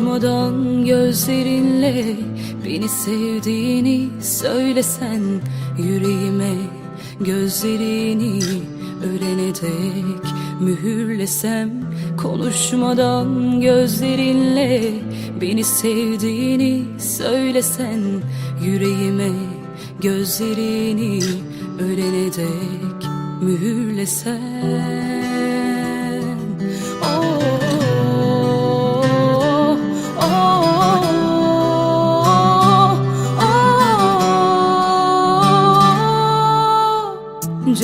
Konuşmadan gözlerinle beni sevdiğini söylesen yüreğime gözlerini ölene dek mühürlesem konuşmadan gözlerinle beni sevdiğini söylesen yüreğime gözlerini ölene dek mühürlesen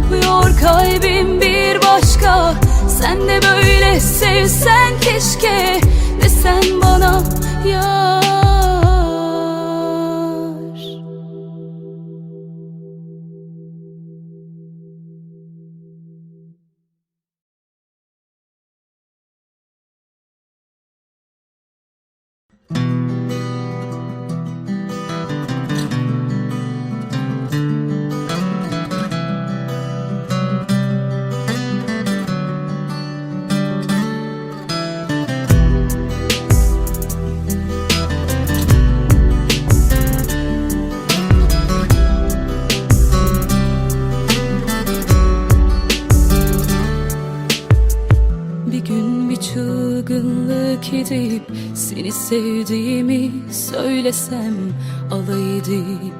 Çarpıyor kalbim bir başka. Sen de böyle sevsen keşke Desen bana yar. Bir çılgınlık edip Seni sevdiğimi söylesem Alay edip